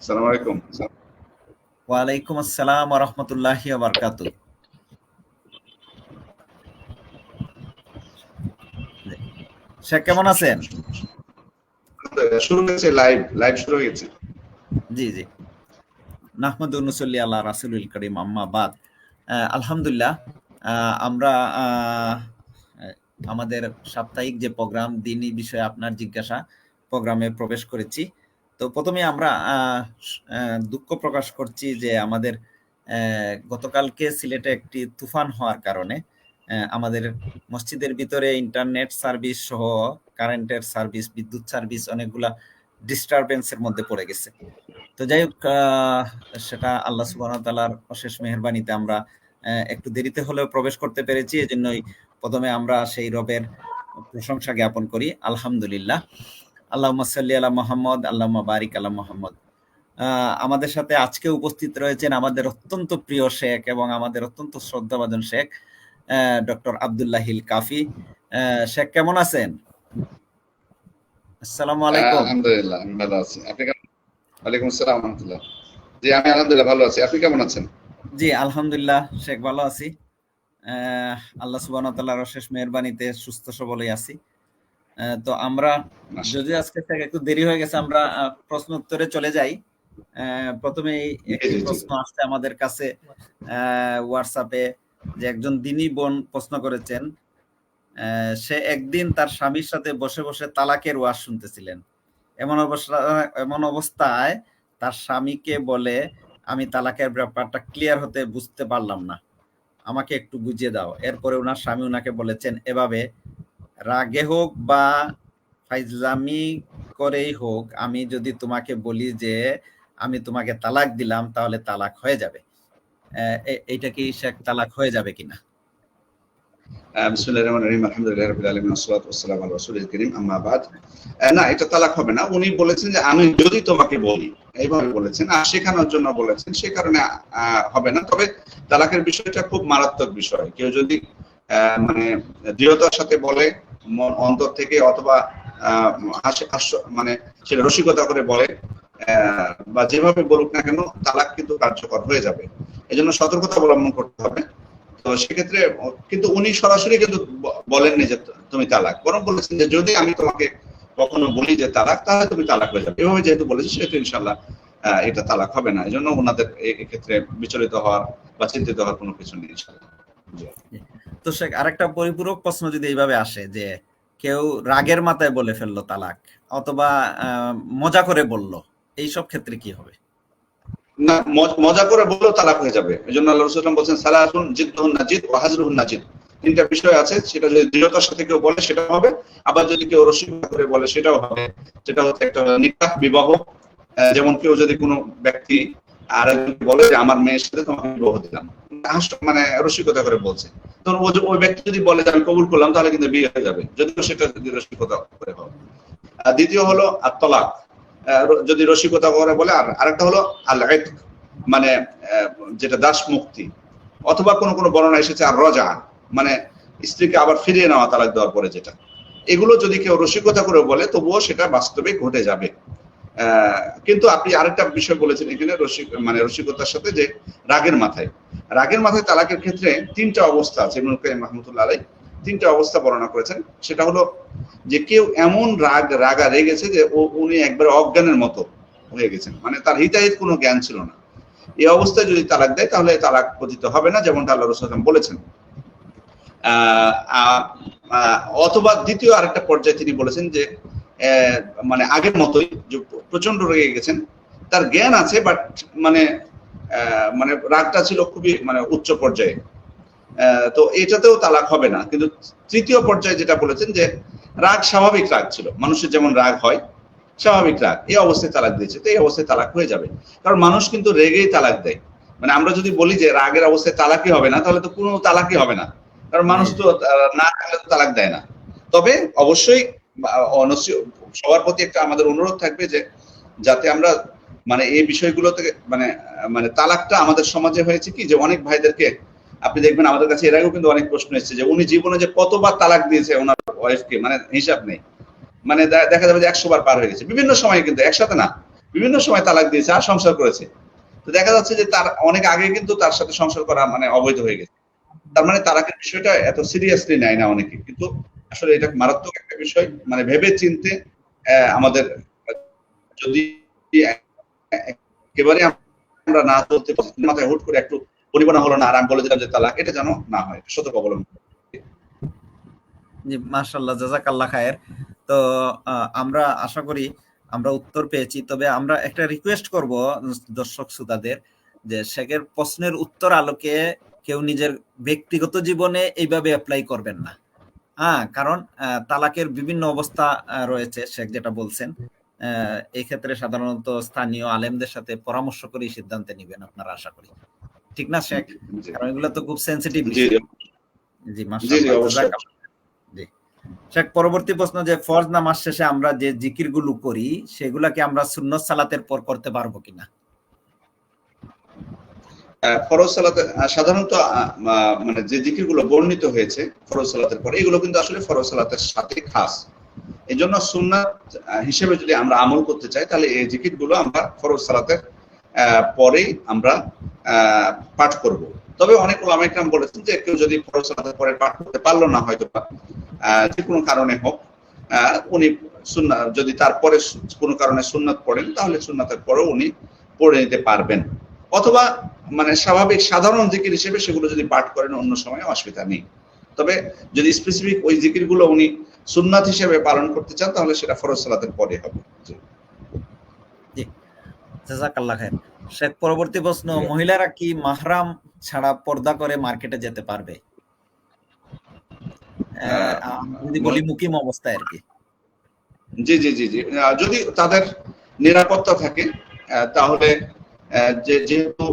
সালাম আলাইকুম ওয়ালাইকুম আসসালাম রহমতুল্লাহ বারকাতু কেমন আছেন? শুরু হয়েছে লাইভ লাইভ শুরু হয়ে গেছে। জি জি। নাহমদ উনুসল্লি আল্লাহ রাসুলুল করিম আম্মাবাদ আলহামদুলিল্লাহ আহ, আমরা আহ, আমাদের সাপ্তাহিক যে প্রোগ্রাম, দিনই বিষয়ে আপনার জিজ্ঞাসা, প্রোগ্রামে প্রবেশ করেছি। তো প্রথমে আমরা দুঃখ প্রকাশ করছি যে আমাদের গতকালকে সিলেটে একটি তুফান হওয়ার কারণে আমাদের মসজিদের ভিতরে ইন্টারনেট সার্ভিস সহ কারেন্টের সার্ভিস, বিদ্যুৎ সার্ভিস অনেকগুলা ডিস্টারবেন্সের মধ্যে পড়ে গেছে। তো যাই হোক সেটা আল্লাহ সুবাহ তালার অশেষ মেহরবানিতে আমরা একটু দেরিতে হলেও প্রবেশ করতে পেরেছি। এজন্যই প্রথমে আমরা সেই রবের প্রশংসা জ্ঞাপন করি। আলহামদুলিল্লাহ। আল্লাহ সাল্লি আলা মোহাম্মদ আল্লাহ বারিক আলা মোহাম্মদ। আমাদের সাথে আজকে উপস্থিত রয়েছেন আমাদের অত্যন্ত প্রিয় শেখ এবং আমাদের অত্যন্ত শ্রদ্ধাভাজন শেখ ডক্টর আব্দুল্লাহিল কাফি। শেখ কেমন আছেন? আসসালামু আলাইকুম। আলহামদুলিল্লাহ ভালো আছি। আপনি কেমন ওয়ালাইকুম আসসালাম রহমতুল্লাহ জি আমি আলহামদুলিল্লাহ ভালো আছি। আপনি কেমন আছেন? জি আলহামদুলিল্লাহ শেখ ভালো আছি। আল্লাহ সুবাহ তাল্লাহর অশেষ মেহরবানিতে সুস্থ সবলই আছি। তো আমরা যদি আজকে থেকে একটু দেরি হয়ে গেছে আমরা প্রশ্ন উত্তরে চলে যাই। প্রথমে একটি। প্রশ্ন আসছে আমাদের কাছে হোয়াটসঅ্যাপে যে একজন দিনী বোন প্রশ্ন করেছেন আহ, সে একদিন তার স্বামীর সাথে বসে বসে তালাকের ওয়াজ শুনতেছিলেন। এমন অবস্থা এমন অবস্থায় তার স্বামীকে বলে আমি তালাকের ব্যাপারটা ক্লিয়ার হতে বুঝতে পারলাম না। আমাকে একটু বুঝিয়ে দাও। এরপরে ওনার স্বামী ওনাকে বলেছেন, এভাবে রাগে হোক বা ফাইজলামি করেই হোক, আমি যদি তোমাকে বলি যে আমি তোমাকে তালাক দিলাম, তাহলে তালাক হয়ে যাবে। এইটা কি তালাক হয়ে যাবে কিনা? জন্য তালাকের বিষয়টা খুব মারাত্মক বিষয়। কেউ যদি মানে দৃঢ়তার সাথে বলে, মন, অন্তর থেকে অথবা মানে সেটা রসিকতা করে বলে বা যেভাবে বলুক না কেন, তালাক কিন্তু কার্যকর হয়ে যাবে। এজন্য সতর্কতা অবলম্বন করতে হবে। তো সেক্ষেত্রে, কিন্তু উনি সরাসরি কিন্তু বলেননি যে তুমি তালাক। বরং বলেছেন যে যদি আমি তোমাকে কখনো বলি যে তালাক, তাহলে তুমি তালাক হয়ে যাবে। এভাবে যেহেতু বলেছি, সেহেতু ইনশাল্লাহ এটা তালাক হবে না। এই জন্য ওনাদের এক্ষেত্রে বিচলিত হওয়ার বা চিন্তিত হওয়ার কোনো কিছু নেই তো শেখ, আরেকটা পরিপূরক প্রশ্ন যদি এইভাবে আসে যে কেউ রাগের মাথায় বলে ফেলল তালাক, অথবা মজা করে বলল, এইসব ক্ষেত্রে কি হবে? না, মজা করে বলেও তালাক হয়ে যাবে। এই জন্য আল্লাহ বলছেন নাজিদ ও নাজিদ তিনটা বিষয় আছে, সেটা যদি দৃঢ়তার সাথে কেউ বলে সেটা হবে। আবার যদি কেউ রসিকতা করে বলে, সেটাও হবে। সেটা হচ্ছে একটা নিকাহ, বিবাহ। যেমন কেউ যদি কোনো ব্যক্তি আর বলে যে, আমার মেয়ের সাথে তোমাকে বিবাহ দিলাম। মানে রসিকতা করে বলছে। তো ওই ব্যক্তি যদি বলে যে, আমি কবুল করলাম, তাহলে কিন্তু বিয়ে হয়ে যাবে। যদিও সেটা যদি রসিকতা করে হবে দ্বিতীয় হলো আর তলাক যদি রসিকতা করে বলে, আর আরেকটা হলো আল মানে যেটা দাস মুক্তি অথবা কোনো কোনো বর্ণনা এসেছে আর রজা মানে স্ত্রীকে আবার ফিরিয়ে নেওয়া, তালাক দেওয়ার পরে যেটা। এগুলো যদি কেউ রসিকতা করে বলে, তবুও সেটা বাস্তবে ঘটে যাবে। কিন্তু আপনি আরেকটা বিষয় বলেছেন এখানে, রসিক মানে রসিকতার সাথে যে রাগের মাথায়। রাগের মাথায় তালাকের ক্ষেত্রে তিনটা অবস্থা আছে কাইয়িম মাহমুদুল্লাহ আলাই তিনটা অবস্থা বর্ণনা করেছেন। সেটা হলো যে কেউ এমন রাগ, রাগা রেগেছে যে ও, উনি একবার অজ্ঞানের মতো হয়ে গেছেন। মানে তার হিতাহিত কোনো জ্ঞান ছিল না। এই অবস্থায় যদি তালাক দেয়, তাহলে তালাক পতিত হবে না, যেমনটা আল্লাহ রসুলাম বলেছেন। অথবা দ্বিতীয় আরেকটা পর্যায়ে তিনি বলেছেন যে মানে আগের মতোই যে প্রচণ্ড রেগে গেছেন, তার জ্ঞান আছে, বাট মানে মানে রাগটা ছিল খুবই মানে উচ্চ পর্যায়ে। তো এটাতেও তালাক হবে না। কিন্তু তৃতীয় পর্যায়ে যেটা বলেছেন যে রাগ স্বাভাবিক রাগ ছিল। মানুষের যেমন রাগ হয় স্বাভাবিক রাগ। এই অবস্থায় তালাক দিয়েছে। তো এই অবস্থায় তালাক হয়ে যাবে। কারণ মানুষ কিন্তু রেগেই তালাক দেয়। মানে আমরা যদি বলি যে রাগের অবস্থায় তালাকই হবে না তাহলে তো কোনো তালাকই হবে না। কারণ মানুষ তো না থাকলে তো তালাক দেয় না। তবে অবশ্যই সবার প্রতি একটা আমাদের অনুরোধ থাকবে যে যাতে আমরা মানে এই বিষয়গুলো থেকে মানে মানে তালাকটা আমাদের সমাজে হয়েছে কি যে অনেক ভাইদেরকে আপনি দেখবেন আমাদের কাছে এর আগেও কিন্তু অনেক প্রশ্ন এসেছে যে উনি জীবনে যে কতবার তালাক দিয়েছে ওনার ওয়াইফকে মানে হিসাব নেই। মানে দেখা যাবে যে একশো বার পার হয়ে গেছে। বিভিন্ন সময় কিন্তু, একসাথে না, বিভিন্ন সময় তালাক দিয়েছে আর সংসার করেছে। তো দেখা যাচ্ছে যে তার অনেক আগে কিন্তু তার সাথে সংসার করা মানে অবৈধ হয়ে গেছে। তার মানে তালাকের বিষয়টা এত সিরিয়াসলি নেয় না অনেকে। কিন্তু আসলে এটা মারাত্মক একটা বিষয়। মানে ভেবে চিনতে আমাদের যদি একেবারে আমরা না চলতে মাথায় হুট করে একটু পরিমাণা হলো না, আর আমি বলে দিলাম যে তালাক, এটা যেন না হয় সতর্ক অবলম্বন জি খায়ের। তো আমরা আশা করি আমরা উত্তর পেয়েছি, তবে আমরা একটা রিকোয়েস্ট করব দর্শক শ্রোতাদের যে শেখের প্রশ্নের উত্তর আলোকে কেউ নিজের ব্যক্তিগত জীবনে এইভাবে অ্যাপ্লাই করবেন না। হ্যাঁ কারণ তালাকের বিভিন্ন অবস্থা রয়েছে, শেখ যেটা বলছেন। এই ক্ষেত্রে সাধারণত স্থানীয় আলেমদের সাথে পরামর্শ করে সিদ্ধান্তে নিবেন আপনারা, আশা করি। ঠিক না শেখ? কারণ এগুলো তো খুব সেন্সিটিভ জি জি। শেখ পরবর্তী প্রশ্ন যে ফরজ নামাজ শেষে আমরা যে জিকিরগুলো করি সেগুলাকে আমরা সুন্নত সালাতের পর করতে পারব কিনা? ফরজ সালাতে সাধারণত মানে যে জিকিরগুলো বর্ণিত হয়েছে ফরজ সালাতের পরে এগুলো কিন্তু আসলে ফরজ সালাতের সাথে খাস। এই জন্য সুন্নাত হিসেবে যদি আমরা আমল করতে চাই তাহলে এই জিকিরগুলো আমরা ফরজ সালাতের পরেই আমরা পাঠ করব। তবে অনেক ওলামাইকরাম বলেছেন যে কেউ যদি ফরজ সালাতের পরে পাঠ করতে পারল না হয়তো বা, যে কোনো কারণে হোক উনি সুন্না যদি তারপরে কোনো কারণে সুন্নাত পড়েন তাহলে সুন্নাতের পরেও উনি পড়ে নিতে পারবেন। অথবা মানে স্বাভাবিক সাধারণ জিকির হিসেবে সেগুলো যদি পাঠ করেন অন্য সময় অসুবিধা নেই। তবে যদি স্পেসিফিক ওই জিকিরগুলো উনি সুন্নাত হিসেবে পালন করতে চান তাহলে সেটা ফরজ সালাতের পরে হবে। জি। জাযাকাল্লাহ খায়ের শেখ পরবর্তী প্রশ্ন মহিলারা কি মাহরাম ছাড়া পর্দা করে মার্কেটে যেতে পারবে? যদি বলি মুকিম অবস্থায় আর কি। জি জি জি জি। যদি তাদের নিরাপত্তা থাকে তাহলে যে যেহেতু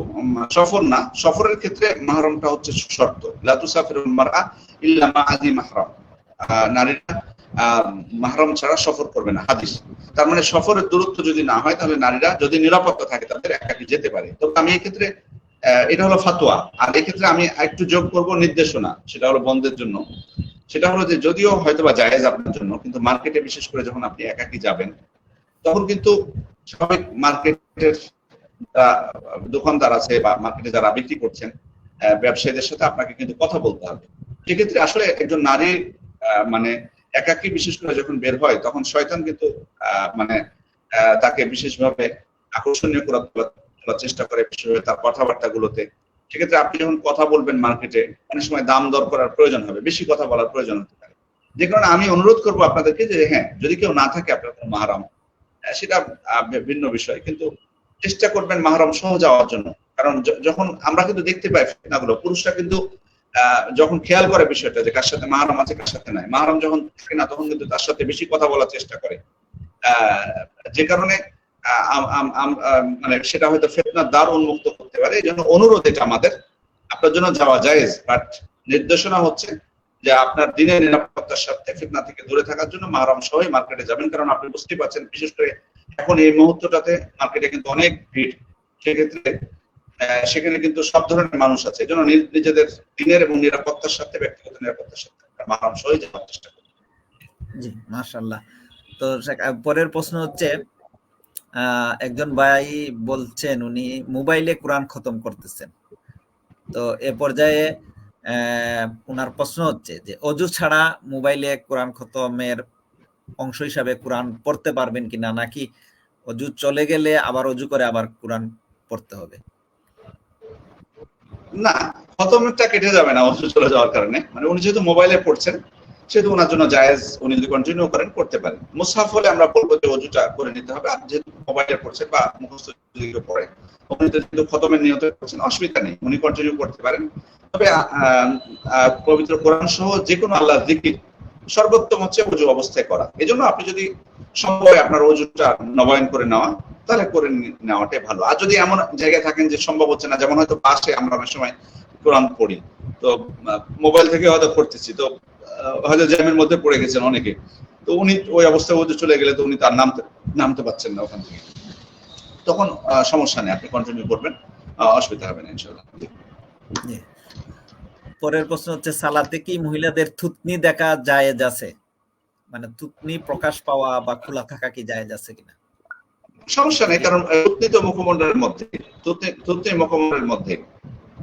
সফর না সফরের ক্ষেত্রে মাহরমটা হচ্ছে শর্ত। লাতুসাফির মারআ ইল্লা মা আদি মাহরাম নারীরা মাহরম ছাড়া সফর করবে না, হাদিস। তার মানে সফরের দূরত্ব যদি না হয়, তাহলে নারীরা যদি নিরাপত্তা থাকে, তাদের একাকি যেতে পারে। তবে আমি এক্ষেত্রে এটা হলো ফাতোয়া আর এক্ষেত্রে আমি একটু যোগ করব নির্দেশনা, সেটা হলো বন্ধের জন্য। সেটা হলো যে যদিও হয়তো বা জায়েজ আপনার জন্য, কিন্তু মার্কেটে বিশেষ করে যখন আপনি একাকি যাবেন, তখন কিন্তু স্বাভাবিক মার্কেটের দোকানদার আছে বা মার্কেটে যারা বিক্রি করছেন ব্যবসায়ীদের সাথে আপনাকে কিন্তু কথা বলতে হবে। সেক্ষেত্রে আসলে একজন নারী মানে একাকি বিশেষ করে যখন বের হয়, তখন শয়তান কিন্তু মানে তাকে বিশেষভাবে আকর্ষণীয় করার চেষ্টা করে বিশেষভাবে তার কথাবার্তা গুলোতে সেক্ষেত্রে আপনি যখন কথা বলবেন মার্কেটে, অনেক সময় দাম দর করার প্রয়োজন হবে, বেশি কথা বলার প্রয়োজন হতে পারে। যে কারণে আমি অনুরোধ করব আপনাদেরকে যে হ্যাঁ যদি কেউ না থাকে, আপনার কোনো মাহারাম সেটা ভিন্ন বিষয়। কিন্তু চেষ্টা করবেন মাহারাম সহ যাওয়ার জন্য। কারণ যখন আমরা কিন্তু দেখতে পাই ফিতনাগুলো, পুরুষরা কিন্তু যখন খেয়াল করে বিষয়টা যে কার সাথে মাহারাম আছে, কার সাথে নাই। মাহারাম যখন থাকে না, তখন কিন্তু তার সাথে বেশি কথা বলার চেষ্টা করে। যে কারণে মানে সেটা হয়তো ফেতনার দ্বার উন্মুক্ত করতে পারে। এই জন্য অনুরোধ এটা আমাদের, আপনার জন্য যাওয়া যায় বাট নির্দেশনা হচ্ছে যে আপনার দিনের নিরাপত্তার সাথে ফিতনা থেকে দূরে থাকার জন্য মাহারাম সহই মার্কেটে যাবেন। কারণ আপনি বুঝতেই পারছেন, বিশেষ করে এখন এই মুহূর্তটাতে মার্কেটে কিন্তু অনেক ভিড়। সেক্ষেত্রে সেখানে কিন্তু সব ধরনের মানুষ আছে। এই জন্য নিজেদের দিনের এবং নিরাপত্তার সাথে ব্যক্তিগত নিরাপত্তার সাথে মাহারাম সহই যাওয়ার চেষ্টা জি তো পরের প্রশ্ন হচ্ছে একজন ভাই বলছেন, উনি মোবাইলে কোরআন খতম করতেছেন। তো এ পর্যায়ে ওনার প্রশ্ন হচ্ছে যে, অজু ছাড়া মোবাইলে কোরআন খতমের অংশ হিসাবে কোরআন পড়তে পারবেন কিনা? নাকি অজু চলে গেলে আবার অজু করে আবার কোরআন পড়তে হবে? না, খতমেরটা কেটে যাবে না অসুস্থ চলে যাওয়ার কারণে। মানে উনি যেহেতু মোবাইলে পড়ছেন, সেহেতু ওনার জন্য জায়েজ উনি যদি কন্টিনিউ করেন, করতে পারেন। মুসাফ হলে আমরা বলব যে অজুটা করে নিতে হবে। আর যেহেতু মোবাইলে পড়ছেন বা মুখস্থ যদি পড়ে, উনি যেহেতু খতমের নিয়ত করছেন অসুবিধা নেই, উনি কন্টিনিউ করতে পারেন। তবে পবিত্র কোরআন সহ যে কোনো আল্লাহ জিকির সর্বোত্তম হচ্ছে অজু অবস্থায় করা। এই জন্য আপনি যদি সম্ভব আপনার অজুটা নবায়ন করে নেওয়া তাহলে করে নেওয়াটাই ভালো। আর যদি এমন জায়গায় থাকেন যে সম্ভব হচ্ছে না, যেমন হয়তো বাসে আমরা অনেক সময় কোরআন পড়ি, তো মোবাইল থেকে হয়তো পড়তেছি, তো হয়তো জ্যামের মধ্যে পড়ে গেছেন অনেকে, তো উনি ওই অবস্থায় ওদের চলে গেলে তো উনি তার নামতে নামতে পারছেন না ওখান থেকে। তখন সমস্যা নেই, আপনি কন্টিনিউ করবেন অসুবিধা হবে না ইনশাল্লাহ পরের প্রশ্ন হচ্ছে, সালাতে কি মহিলাদের থুতনি দেখা জায়েজ আছে? মানে থুতনি প্রকাশ পাওয়া বা খোলা থাকা কি জায়েজ আছে কিনা? সমস্যা নেই কারণ আহ, থুতনি তো মুখমণ্ডলের মধ্যে থুতনি মুখমণ্ডলের মধ্যে।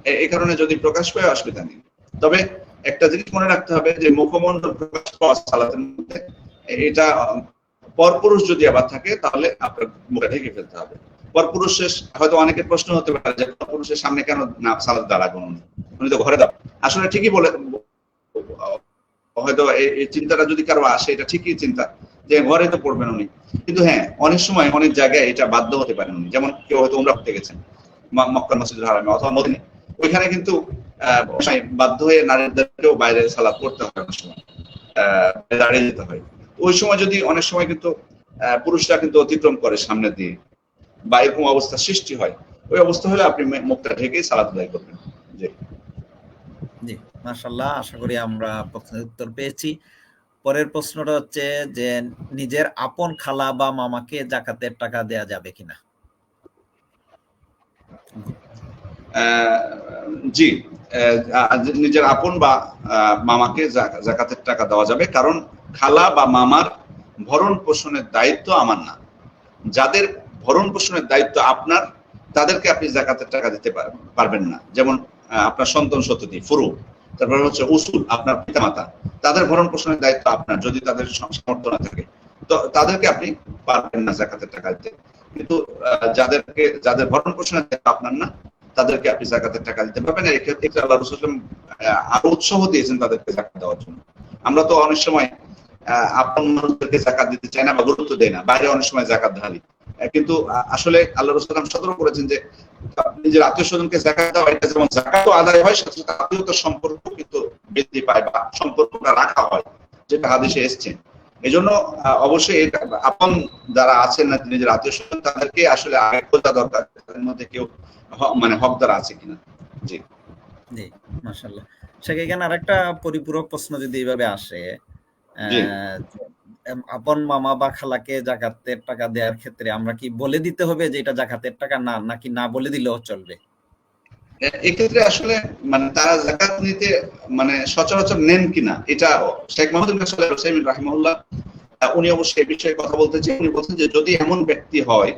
এই কারণে যদি প্রকাশ পায় অসুবিধা নেই। তবে একটা জিনিস মনে রাখতে হবে যে মুখমণ্ডল প্রকাশ পাওয়া মধ্যে এটা পরপুরুষ যদি আবার থাকে তাহলে আপনার মুখে ঢেকে ফেলতে হবে। পরপুরুষের হয়তো অনেকের প্রশ্ন হতে পারে যে পরপুরুষের সামনে কেন না সালাদ দাঁড়াবেন উনি? তো ঘরে দাও আসলে ঠিকই বলে হয়তো এই চিন্তাটা যদি কারও আসে এটা ঠিকই চিন্তা। যে ঘরে তো পড়বেন উনি। কিন্তু হ্যাঁ অনেক সময় অনেক জায়গায় এটা বাধ্য হতে পারেন উনি। যেমন কেউ হয়তো উমরা করতে গেছেন ম- মক্কার মসজিদুল হারামে অথবা মদিনে ওইখানে কিন্তু বাধ্য হয়ে নারীদেরকেও বাইরে সালাদ করতে হয় অনেক সময়। আহ, দাঁড়িয়ে যেতে হয়। ওই সময় যদি অনেক সময় কিন্তু পুরুষরা কিন্তু অতিক্রম করে সামনে দিয়ে বা এরকম অবস্থা সৃষ্টি হয় ওই অবস্থা হলে আপনি মুখটা ঢেকেই সালাদ আদায় করবেন। জি। জি মাশাল্লাহ আশা করি আমরা প্রশ্নের উত্তর পেয়েছি। পরের প্রশ্নটা হচ্ছে যে নিজের আপন খালা বা মামাকে জাকাতের টাকা দেয়া যাবে কিনা? জি নিজের আপন বা মামাকে জাক- জাকাতের টাকা দেওয়া যাবে। কারণ খালা বা মামার ভরণ পোষণের দায়িত্ব আমার না। যাদের ভরণ পোষণের দায়িত্ব আপনার, তাদেরকে আপনি জাকাতের টাকা দিতে পারবেন না। যেমন আপনার সন্তান সন্ততি, ফুরু। তারপরে হচ্ছে উসুল আপনার পিতামাতা। তাদের ভরণ পোষণের দায়িত্ব আপনার যদি তাদের সম- সামর্থ্য না থাকে। তো তাদেরকে আপনি পারবেন না জাকাতের টাকা দিতে। কিন্তু যাদেরকে যাদের ভরণ পোষণের দায়িত্ব আপনার না তাদেরকে আপনি জাকাতের টাকা দিতে পারবেন। এক্ষেত্রে আল্লাহ রসুলাম আরও উৎসাহ দিয়েছেন তাদেরকে জাকাত দেওয়ার জন্য। আমরা তো অনেক সময় আপন মানুষদেরকে জাকাত দিতে চাই না বা গুরুত্ব দেয় না। বাইরে অনেক সময় জাকাত আহ, কিন্তু আসলে আল্লাহ রসুলাম সতর্ক করেছেন যে নিজের আত্মীয় স্বজনকে জাকাত দেওয়া এটা যেমন জাকাত আদায় হয় সাথে সাথে আত্মীয়তার সম্পর্ক কিন্তু বৃদ্ধি পায় বা সম্পর্কটা রাখা হয় যেটা হাদিসে এসছে। এই জন্য অবশ্যই আপন যারা আছেন না নিজের আত্মীয় স্বজন তাদেরকে আসলে আগে খোঁজা দরকার তাদের মধ্যে কেউ মানে হকদার আছে কিনা। জি। জি মাশাল্লাহ সেখানে আরেকটা পরিপূরক প্রশ্ন যদি এইভাবে আসে আপন মামা বা খালাকে জাকাতের টাকা দেওয়ার ক্ষেত্রে আমরা কি বলে দিতে হবে যে এটা জাকাতের টাকা না, নাকি না বলে দিলেও চলবে? এক্ষেত্রে আসলে মানে তারা জাকাত নিতে মানে সচরাচর নেন কিনা, এটা শেখ হুসাইমিন উনি অবশ্যই এই বিষয়ে কথা বলতে চাই। উনি বলছেন যে যদি এমন ব্যক্তি হয়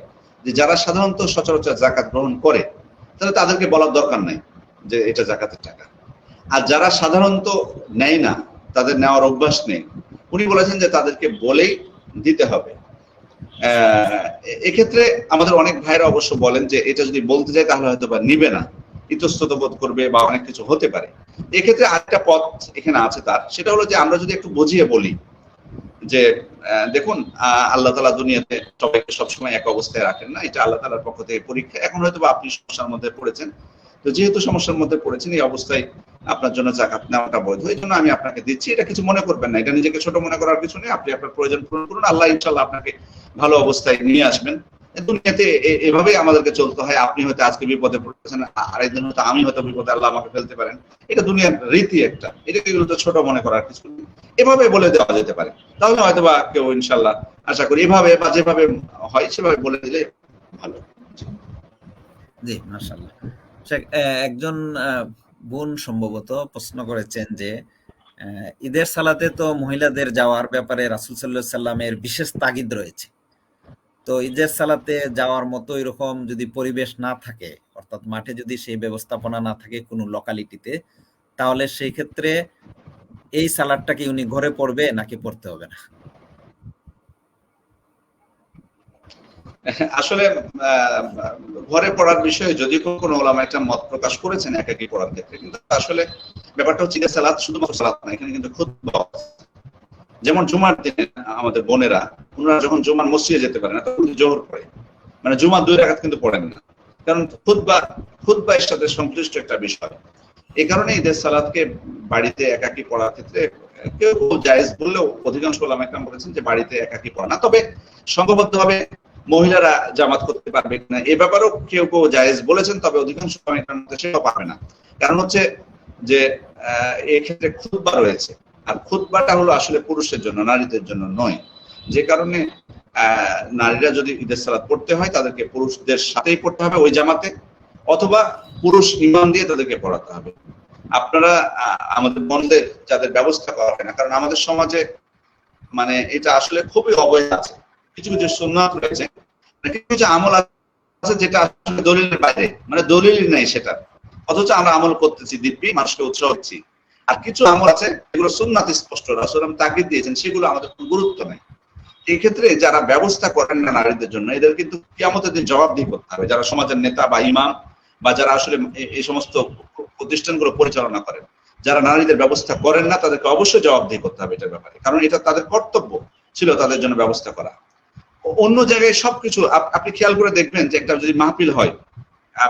যে যারা সাধারণত সচরাচর জাকাত গ্রহণ করে, তাহলে তাদেরকে বলার দরকার নাই যে এটা জাকাতের টাকা। আর যারা সাধারণত নেয় না, তাদের নেওয়ার অভ্যাস নেই উনি বলেছেন যে তাদেরকে বলেই দিতে হবে। এক্ষেত্রে আমাদের অনেক ভাইরা অবশ্য বলেন যে এটা যদি বলতে যায় তাহলে হয়তো বা নিবে না, ইতস্তত বোধ করবে বা অনেক কিছু হতে পারে। এক্ষেত্রে আরেকটা পথ এখানে আছে তার, সেটা হলো যে আমরা যদি একটু বুঝিয়ে বলি যে দেখুন আল্লাহ তালা দুনিয়াতে সবাইকে সবসময় এক অবস্থায় রাখেন না, এটা আল্লাহ তালার পক্ষ থেকে পরীক্ষা। এখন হয়তো বা আপনি সমস্যার মধ্যে পড়েছেন। তো যেহেতু সমস্যার মধ্যে পড়েছেন, এই অবস্থায় আপনার জন্য জাকাত নেওয়াটা বৈধ, এই জন্য আমি আপনাকে দিচ্ছি। এটা কিছু মনে করবেন না, এটা নিজেকে ছোট মনে করার কিছু নেই। আপনি আপনার প্রয়োজন পূরণ করুন। আল্লাহ ইনশাল্লাহ আপনাকে ভালো অবস্থায় নিয়ে আসবেন। দুনিয়াতে এ- এভাবেই আমাদেরকে চলতে হয়। আপনি হয়তো আজকে বিপদে পড়েছেন, আরেকদিন হয়তো আমি হয়তো বিপদে, আল্লাহ আমাকে ফেলতে পারেন। এটা দুনিয়ার রীতি একটা। এটাকে এগুলো তো ছোট মনে করার কিছু নেই। এভাবে বলে দেওয়া যেতে পারে। তাহলে হয়তো বা কেউ ইনশাল্লাহ আশা করি এভাবে বা যেভাবে হয়, সেভাবে বলে দিলে ভালো। জি মাশাল্লাহ একজন বোন সম্ভবত প্রশ্ন করেছেন যে ঈদের সালাতে তো মহিলাদের যাওয়ার ব্যাপারে রাসুল সাল্লাহ সাল্লামের বিশেষ তাগিদ রয়েছে। তো ঈদের সালাতে যাওয়ার মতো এরকম যদি পরিবেশ না থাকে, অর্থাৎ মাঠে যদি সেই ব্যবস্থাপনা না থাকে কোনো লোকালিটিতে তাহলে সেই ক্ষেত্রে এই সালাদটা কি উনি ঘরে পড়বে নাকি পড়তে হবে না? আসলে ঘরে পড়ার বিষয়ে যদি কোনো ওলামা একটা মত প্রকাশ করেছেন একাকি পড়ার ক্ষেত্রে, কিন্তু আসলে ব্যাপারটা হচ্ছে সালাদ শুধুমাত্র সালাদ না, এখানে কিন্তু খুতবা যেমন জুমার দিনে আমাদের বোনেরা, ওনারা যখন জুমার মসজিদে যেতে পারে না, তখন জোহর পড়ে। মানে জুমার দুই রাকাত কিন্তু পড়েন না। কারণ খুতবা খুতবা এর সাথে সংশ্লিষ্ট একটা বিষয়। এই কারণে ঈদের সালাদকে বাড়িতে একাকি পড়ার ক্ষেত্রে কেউ কেউ জায়েজ বললেও অধিকাংশ ওলামা একরাম বলেছেন যে বাড়িতে একাকি পড়া না। তবে সংঘবদ্ধভাবে মহিলারা জামাত করতে পারবে না এ ব্যাপারেও কেউ কেউ জায়েজ বলেছেন, তবে অধিকাংশ সেটাও পারবে না। কারণ হচ্ছে যে এক্ষেত্রে খুতবা রয়েছে। আর খুতবাটা হলো আসলে পুরুষের জন্য, নারীদের জন্য নয়। যে কারণে নারীরা যদি ঈদের সালাদ পড়তে হয়, তাদেরকে পুরুষদের সাথেই পড়তে হবে ওই জামাতে, অথবা পুরুষ ইমাম দিয়ে তাদেরকে পড়াতে হবে। আপনারা আমাদের বন্ধের যাদের ব্যবস্থা করা হয় না, কারণ আমাদের সমাজে মানে এটা আসলে খুবই অবহেলা আছে। কিছু কিছু সুন্নাত রয়েছে কিছু কিছু আমল আছে যেটা আসলে দলিলের বাইরে মানে দলিলই নাই সেটা। অথচ আমরা আমল করতেছি, দিব্যি মানুষকে উৎসাহ দিচ্ছি। আর কিছু আমল আছে যেগুলো সুন্নাত স্পষ্ট, রাসূল তাগিদ দিয়েছেন, সেগুলো আমাদের কোনো গুরুত্ব নাই। এই ক্ষেত্রে যারা ব্যবস্থা করেন না নারীদের জন্য, এদের কিন্তু কিয়ামতের দিন জবাবদিহি করতে হবে। যারা সমাজের নেতা বা ইমাম বা যারা আসলে এই সমস্ত প্রতিষ্ঠানগুলো পরিচালনা করেন, যারা নারীদের ব্যবস্থা করেন না, তাদেরকে অবশ্যই জবাবদিহি করতে হবে এটার ব্যাপারে। কারণ এটা তাদের কর্তব্য ছিল তাদের জন্য ব্যবস্থা করা। অন্য জায়গায় সবকিছু আপনি খেয়াল করে দেখবেন যে একটা যদি মাহফিল হয়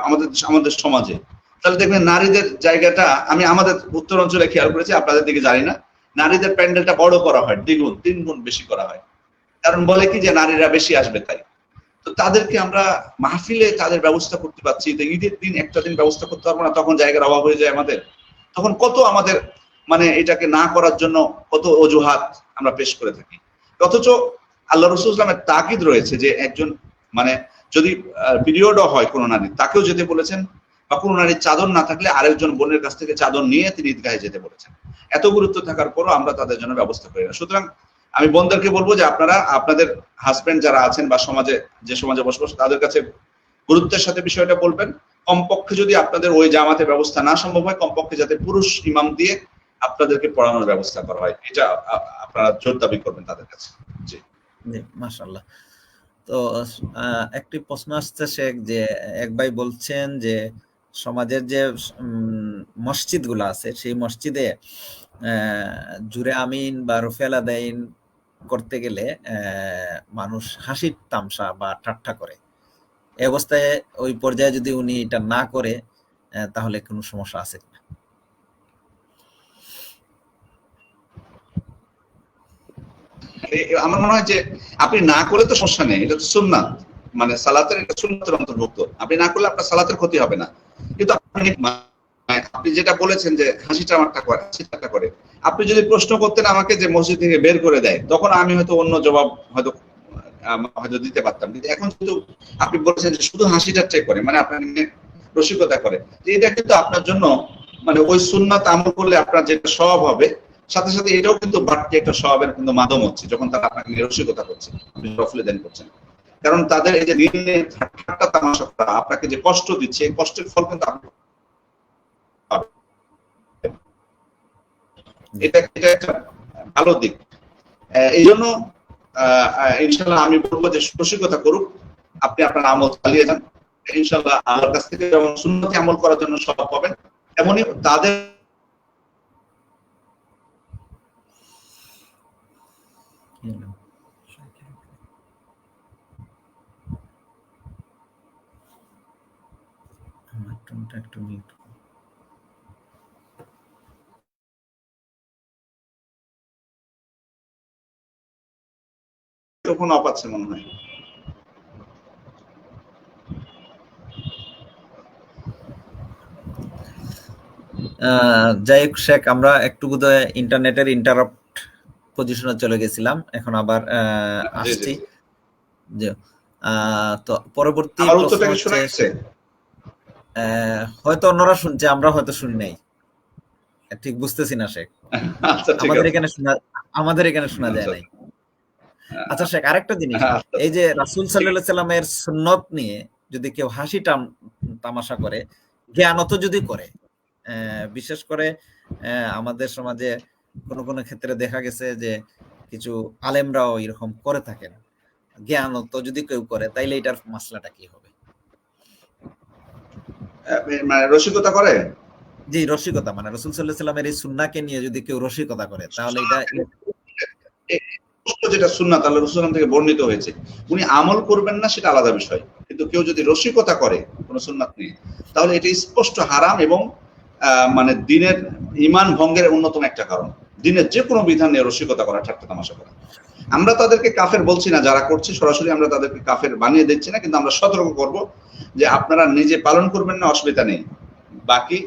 আমাদের আমাদের সমাজে, তাহলে দেখবেন নারীদের জায়গাটা, আমি আমাদের উত্তর অঞ্চলে খেয়াল করেছি, আপনাদের দিকে জানি না, নারীদের প্যান্ডেলটা বড় করা হয়, দ্বিগুণ তিন গুণ বেশি করা হয়। কারণ বলে কি যে নারীরা বেশি আসবে তাই। তো তাদেরকে আমরা মাহফিলে তাদের ব্যবস্থা করতে পারছি, তো ঈদের দিন একটা দিন ব্যবস্থা করতে পারব না, তখন জায়গার অভাব হয়ে যায় আমাদের। তখন কত আমাদের মানে এটাকে না করার জন্য কত অজুহাত আমরা পেশ করে থাকি। অথচ আল্লাহ রসুল ইসলামের তাকিদ রয়েছে যে একজন মানে যদি পিরিয়ডও হয় কোনো নারী তাকেও যেতে বলেছেন, বা কোনো নারীর চাদর না থাকলে আরেকজন বোনের কাছ থেকে চাদর নিয়ে তিনি ঈদগাহে যেতে বলেছেন। এত গুরুত্ব থাকার পরও আমরা তাদের জন্য ব্যবস্থা করি না। সুতরাং আমি বোনদেরকে বলব যে আপনারা, আপনাদের হাজবেন্ড যারা আছেন বা সমাজে, যে সমাজে বসবাস, তাদের কাছে গুরুত্বের সাথে বিষয়টা বলবেন। কমপক্ষে যদি আপনাদের ওই জামাতে ব্যবস্থা না সম্ভব হয়, কমপক্ষে যাতে পুরুষ ইমাম দিয়ে আপনাদেরকে পড়ানোর ব্যবস্থা করা হয়। এটা আপনারা জোর দাবি করবেন তাদের কাছে। মাশাল্লাহ তো একটি প্রশ্ন আসছে শেখ যে, এক ভাই বলছেন যে, সমাজের যে মসজিদগুলো আছে, সেই মসজিদে জুরে আমিন বা রফেল আদাইন করতে গেলে মানুষ হাসির তামসা বা ঠাট্টা করে। এই অবস্থায় ওই পর্যায়ে যদি উনি এটা না করে তাহলে কোনো সমস্যা আছে কিনা এ- এ- আমার মনে হয় যে আপনি না করলে তো সমস্যা নেই, এটা তো সুন্নাত। মানে সালাতের এটা সুন্নাতের অন্তর্ভুক্ত। আপনি না করলে আপনার সালাতের ক্ষতি হবে না। কিন্তু আপনি মানে আপনি যেটা বলেছেন যে হাসি টামারটা করে হাসি করে। আপনি যদি প্রশ্ন করতেন আমাকে যে মসজিদ থেকে বের করে দেয়, তখন আমি হয়তো অন্য জবাব হয়তো হয়তো দিতে পারতাম। কিন্তু এখন কিন্তু আপনি বলেছেন যে শুধু হাসি ঠাট্টাই করে মানে আপনার রসিকতা করে। এটা কিন্তু আপনার জন্য মানে ওই সুন্নাত আমল করলে আপনার যেটা স্বভাব হবে সাথে সাথে এটাও কিন্তু বাড়তি একটা স্বভাবের কিন্তু মাধ্যম হচ্ছে, যখন তারা আপনাকে নিয়ে রসিকতা করছে, আপনি করছেন। কারণ তাদের এই যে নির্ণয় ঠাট্টা তামাশা করা আপনাকে যে কষ্ট দিচ্ছে কষ্টের ফল কিন্তু আপনি এটা এটা একটা ভালো দিক। এই জন্য ইনশাল্লাহ আমি বলব যে রসিকতা করুক, আপনি আপনার আমল চালিয়ে যান। ইনশাল্লাহ আমার কাছ থেকে যেমন সুন্নতি আমল করার জন্য সব পাবেন এমনই তাদের কি হলো? আমার টোনটা একটু মিউট তখন অফ আছে মনে হয় যাই হোক শেখ আমরা একটু বোধহয় ইন্টারনেটের ইন্টারাপ্ট পজিশনে চলে গেছিলাম। এখন আবার আহ, আসছি। যে তো পরবর্তী আহ, হয়তো অন্যরা শুনছে আমরা হয়তো শুনি নাই। ঠিক বুঝতেছি না শেখ। আচ্ছা আমাদের এখানে শোনা আমাদের এখানে শোনা যায় আচ্ছা। নাই। আচ্ছা। শেখ আরেকটা জিনিস। আচ্ছা, এই যে রাসুল সাল্লাহ সাল্লামের সুন্নত নিয়ে যদি কেউ হাসি তামাশা করে জ্ঞানত যদি করে আহ, বিশেষ করে আহ, আমাদের সমাজে কোন কোন ক্ষেত্রে দেখা গেছে যে কিছু আলেমরাও এরকম করে থাকেন। জ্ঞানত যদি কেউ করে তাইলে এটার মাসলাটা কি হবে? মানে রসিকতা করে? জি রসিকতা মানে রসুল সাল্লাহ সাল্লামের এই সুন্নাকে নিয়ে যদি কেউ রসিকতা করে তাহলে এটা যেটা সুন্নাত আল্লাহ রসুলাম থেকে বর্ণিত হয়েছে। উনি আমল করবেন না সেটা আলাদা বিষয়। কিন্তু কেউ যদি রসিকতা করে কোন সুন্নাত নিয়ে তাহলে এটা স্পষ্ট হারাম এবং মানে দিনের ইমান ভঙ্গের অন্যতম একটা কারণ। দিনের যে কোনো বিধান নিয়ে রসিকতা করা, ঠাট্টা তামাশা করা। আমরা তাদেরকে কাফের বলছি না, যারা করছে, সরাসরি আমরা তাদেরকে কাফের বানিয়ে দিচ্ছি না, কিন্তু আমরা সতর্ক করব যে আপনারা নিজে পালন করবেন না, অসুবিধা নেই। বাকি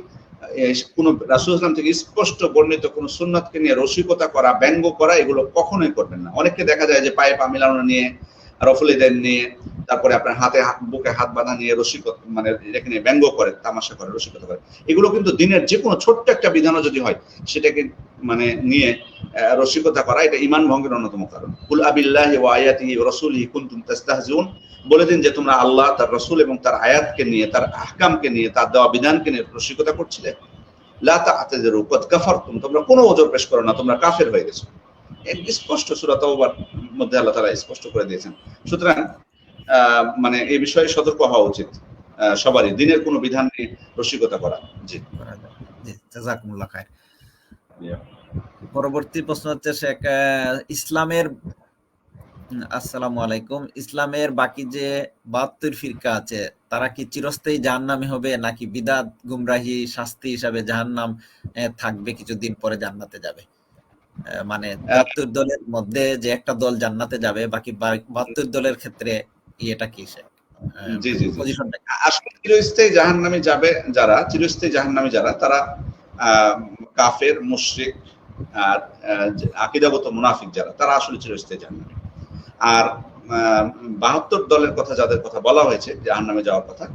কোনো রাসুল ইসলাম থেকে স্পষ্ট বর্ণিত কোন সুন্নতকে নিয়ে রসিকতা করা, ব্যঙ্গ করা, এগুলো কখনোই করবেন না। অনেককে দেখা যায় যে পায়ে পা মিলানো নিয়ে রফলিদের নিয়ে, তারপরে আপনার হাতে বুকে হাত বাঁধা নিয়ে রসিকতা মানে এটাকে নিয়ে ব্যঙ্গ করে, তামাশা করে, রসিকতা করে। এগুলো কিন্তু দিনের যে কোনো ছোট্ট একটা বিধানও যদি হয়, সেটাকে মানে নিয়ে রসিকতা করা এটা ইমান ভঙ্গের অন্যতম কারণ। কুল আবিল্লাহি ওয়া আয়াতিহি ওয়া রাসূলিহি কুনতুম তাস্তাহজিউন। বলে দিন যে তোমরা আল্লাহ, তার রসুল এবং তার আয়াতকে নিয়ে, তার আহকামকে নিয়ে, তার দেওয়া বিধানকে নিয়ে রসিকতা করছিলে? লা তা'তাযিরু কদ কাফারতুম, তোমরা কোনো ওজর পেশ করো না, তোমরা কাফের হয়ে গেছো। স্পষ্ট সূরা তাওবার মধ্যে আল্লাহ তাআলা স্পষ্ট করে দিয়েছেন। সুতরাং মানে এই বিষয়ে সতর্ক হওয়া উচিত সবারই দিনের কোনো বিধান নিয়ে রসিকতা করা। জি। পরবর্তী প্রশ্ন হচ্ছে শেখ ইসলামের আসসালামু আলাইকুম ইসলামের বাকি যে বাহাত্তর ফিরকা আছে তারা কি চিরস্থায়ী জাহান্নামে হবে নাকি বিদাত গুমরাহি শাস্তি হিসাবে জাহান্নাম আহ, থাকবে কিছুদিন পরে জান্নাতে যাবে? মানে বাহাত্তর দলের মধ্যে যে একটা দল জান্নাতে যাবে বাকি বাহাত্তর দলের ক্ষেত্রে ইয়েটা কি সে? জি, জি। আসলে চিরস্থায়ী জাহান্নামে যাবে যারা চিরস্থায়ী জাহান্নামে যারা তারা কাফের মুশরিক আর আকিদাগত মুনাফিক যারা তারা আসলে চিরস্থায়ী জাহান্নামে। আর বাহাত্তর দলের কথা যাদের কথা বলা হয়েছে জাহান্নামে যাওয়ার কথা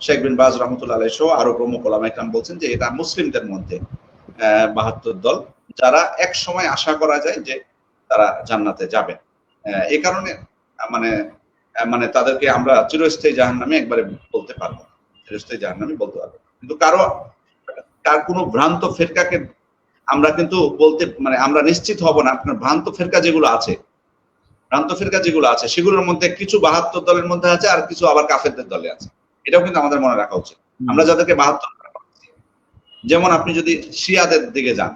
শেখ বিন বাজ রহমতুল্লাহ আলাই সহ আরও প্রমুখ ওলামা ইকরাম বলছেন যে এটা মুসলিমদের মধ্যে বাহাত্তর দল যারা এক সময় আশা করা যায় যে তারা জান্নাতে যাবে। এই কারণে মানে মানে তাদেরকে আমরা চিরস্থায়ী জাহান্নামে একবারে বলতে পারব। চিরস্থায়ী জাহান্নামে বলতে পারব কিন্তু কারও তার কোনো ভ্রান্ত ফেরকাকে আমরা কিন্তু বলতে মানে আমরা নিশ্চিত হব না আপনার ভ্রান্ত ফেরকা যেগুলো আছে ভ্রান্ত ফেরকা যেগুলো আছে সেগুলোর মধ্যে কিছু বাহাত্তর দলের মধ্যে আছে আর কিছু আবার কাফেরদের দলে আছে। এটাও কিন্তু আমাদের মনে রাখা উচিত। আমরা যাদেরকে বাহাত্তর যেমন আপনি যদি শিয়াদের দিকে যান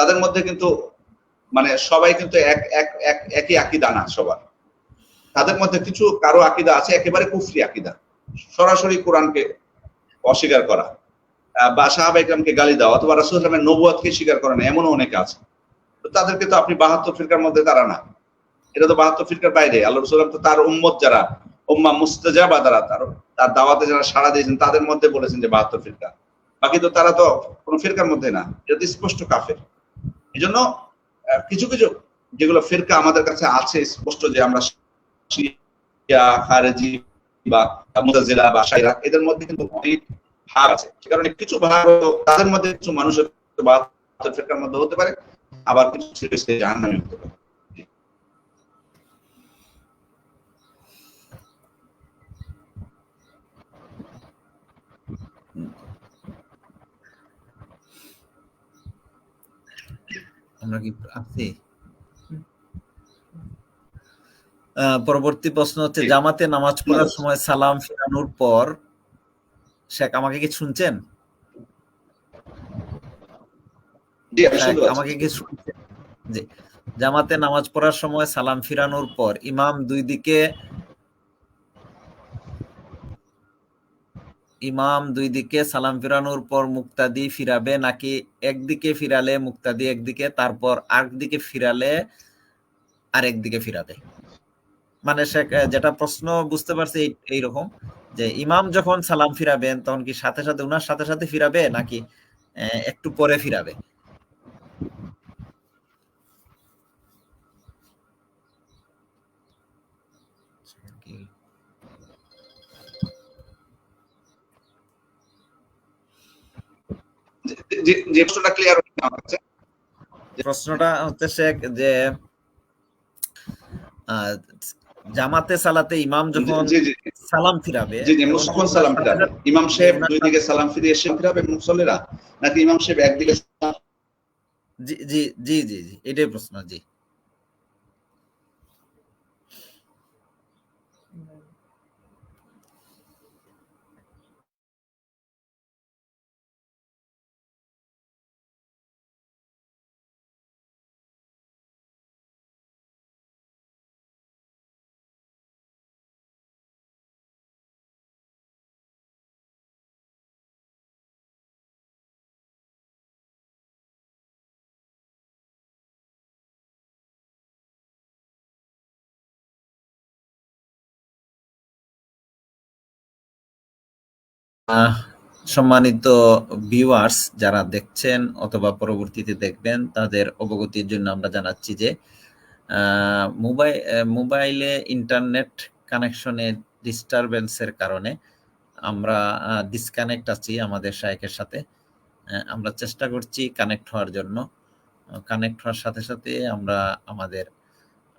তাদের মধ্যে কিন্তু মানে সবাই কিন্তু এক এক এক, একই আকিদা না সবার। তাদের মধ্যে কিছু কারও আকিদা আছে, একেবারে কুফরি আকিদা। সরাসরি কোরআনকে অস্বীকার করা বা সাহাবা ইকরামকে গালি দেওয়া, অথবা রাসূল ইসলামের নবুয়াতকে স্বীকার করে না, এমনও অনেকে আছে। তো তাদেরকে তো আপনি বাহাত্তর ফিরকার মধ্যে তারা না। এটা তো বাহাত্তর ফিরকার বাইরে। আল্লাহ রসুল তো তার উম্মত যারা, উম্মা মুস্তাজাবা যারা তার তার দাওয়াতে যারা সাড়া দিয়েছেন, তাদের মধ্যে বলেছেন যে বাহাত্তর ফিরকা। বাকি তো তারা তো কোনো ফিরকার মধ্যে না। এটা তো স্পষ্ট কাফের। এই জন্য কিছু কিছু যেগুলো ফেরকা আমাদের কাছে আছে, স্পষ্ট যে আমরা খারেজি বা মুতাজিলা বা শাইরা, এদের মধ্যে কিন্তু অনেক ভাগ আছে। সে কারণে কিছু ভাগ তাদের মধ্যে কিছু মানুষের বাহাত্তর ফেরকার মধ্যে হতে পারে, আবার কিছু জাহান্নামে হতে পারে। আমরা কি পরবর্তী প্রশ্ন হচ্ছে জামাতে নামাজ পড়ার সময় সালাম ফেরানোর পর শেখ আমাকে কি শুনছেন। আমাকে কি শুনছেন? জামাতে নামাজ পড়ার সময় সালাম ফিরানোর পর ইমাম দুই দিকে ইমাম দুই দিকে সালাম ফিরানোর পর মুক্তাদি ফিরাবে, নাকি একদিকে ফিরালে মুক্তাদি একদিকে, তারপর আরেকদিকে ফিরালে আরেকদিকে ফিরাবে? মানে সে, যেটা প্রশ্ন বুঝতে পারছি এই- এইরকম যে ইমাম যখন সালাম ফিরাবেন, তখন কি সাথে সাথে উনার সাথে সাথে ফিরাবে, নাকি একটু পরে ফিরাবে কি- যে- প্রশ্নটা ক্লিয়ার হচ্ছে আমার কাছে। প্রশ্নটা হচ্ছে শেখ যে জামাতে সালাতে ইমাম যখন সালাম ফিরাবে জি জি মুসলমান সালাম ফিরাবে। ইমাম সাহেব দুই দিকে সালাম ফিরিয়ে এসে ফিরাবে মুসল্লিরা? নাকি ইমাম সাহেব একদিকে জি জি জি জি এটাই প্রশ্ন জি। সম্মানিত ভিউয়ার্স যারা দেখছেন অথবা পরবর্তীতে দেখবেন, তাদের অবগতির জন্য আমরা জানাচ্ছি যে মোবাইল মোবাইলে ইন্টারনেট কানেকশনের ডিস্টারবেন্সের কারণে আমরা ডিসকানেক্ট আছি আমাদের শায়েকের সাথে। আমরা চেষ্টা করছি কানেক্ট হওয়ার জন্য। কানেক্ট হওয়ার সাথে সাথে আমরা আমাদের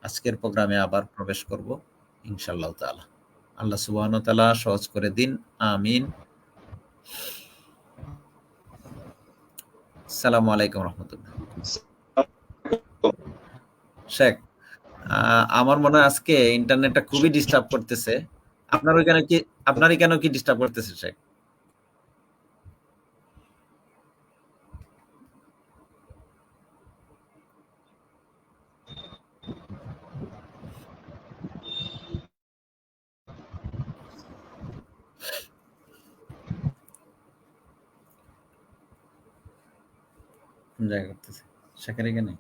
আজকের প্রোগ্রামে আবার প্রবেশ করব ইনশাল্লাহ তাআলা। আল্লাহ সুবহান তাআলা সহজ করে দিন। আমিন। সালামু আলাইকুম রহমতুল্লাহ। শেখ আমার মনে হয় আজকে ইন্টারনেটটা খুবই ডিস্টার্ব করতেছে। আপনার ওইখানে কি আপনার এখানেও কি ডিস্টার্ব করতেছে, শেখ? কোন জায়গায় করতেছে শেখের এখানে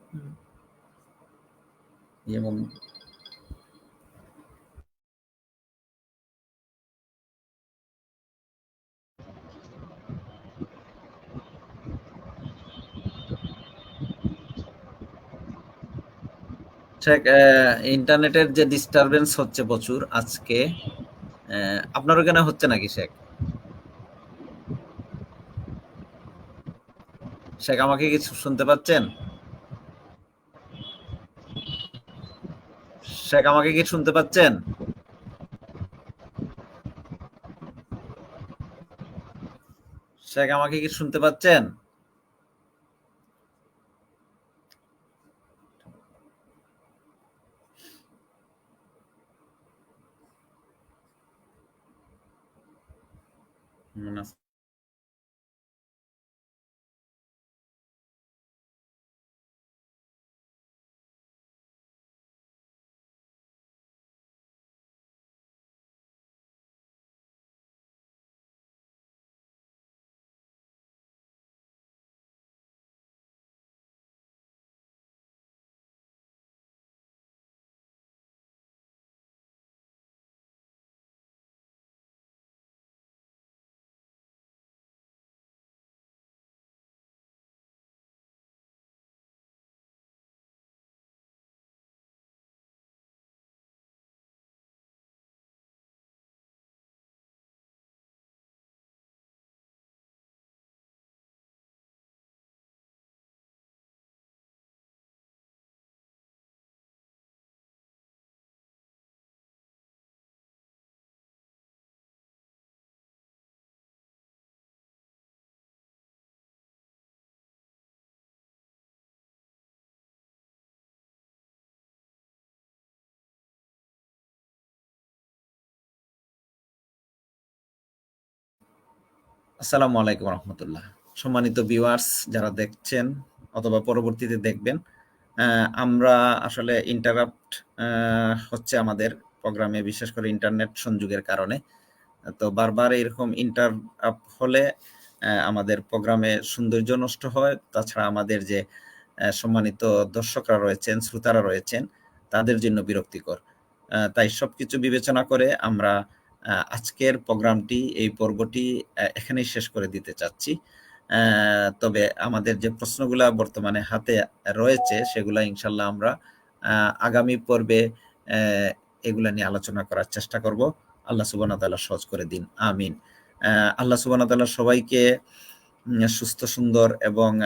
আহ, ইন্টারনেটের যে ডিস্টারবেন্স হচ্ছে প্রচুর আজকে আহ, আপনার ওখানে হচ্ছে নাকি শেখ শেখ, আমাকে কি শুনতে পাচ্ছেন? শেখ, আমাকে কি শুনতে পাচ্ছেন? শেখ, আমাকে কি শুনতে পাচ্ছেন? আসসালামু আলাইকুম রহমতুল্লাহ। সম্মানিত ভিউয়ার্স যারা দেখছেন অথবা পরবর্তীতে দেখবেন আমরা আসলে ইন্টারাপ্ট হচ্ছে আমাদের প্রোগ্রামে বিশেষ করে ইন্টারনেট সংযোগের কারণে। তো বারবার এরকম ইন্টারাপ হলে আমাদের প্রোগ্রামে সৌন্দর্য নষ্ট হয়। তাছাড়া আমাদের যে সম্মানিত দর্শকরা রয়েছেন, শ্রোতারা রয়েছেন, তাদের জন্য বিরক্তিকর। তাই সবকিছু বিবেচনা করে আমরা আজকের প্রোগ্রামটি, এই পর্বটি এখানেই শেষ করে দিতে চাচ্ছি। তবে আমাদের যে প্রশ্নগুলো বর্তমানে হাতে রয়েছে, সেগুলা ইনশাল্লাহ আমরা আগামী পর্বে এগুলা নিয়ে আলোচনা করার চেষ্টা করব। আল্লাহ সুবান সহজ করে দিন। আমিন। আল্লাহ সুবান সবাইকে সুস্থ, সুন্দর এবং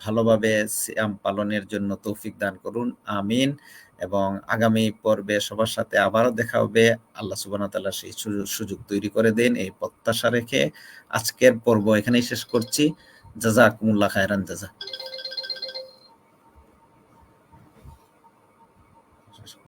ভালোভাবে সিয়াম পালনের জন্য তৌফিক দান করুন। আমিন। এবং আগামী পর্বে সবার সাথে আবারও দেখা হবে। আল্লাহ সুবান তাল্লাহ সেই সুযোগ- তৈরি করে দিন এই প্রত্যাশা রেখে আজকের পর্ব এখানেই শেষ করছি। জাজা কুমুল্লা খায়রান জাজা।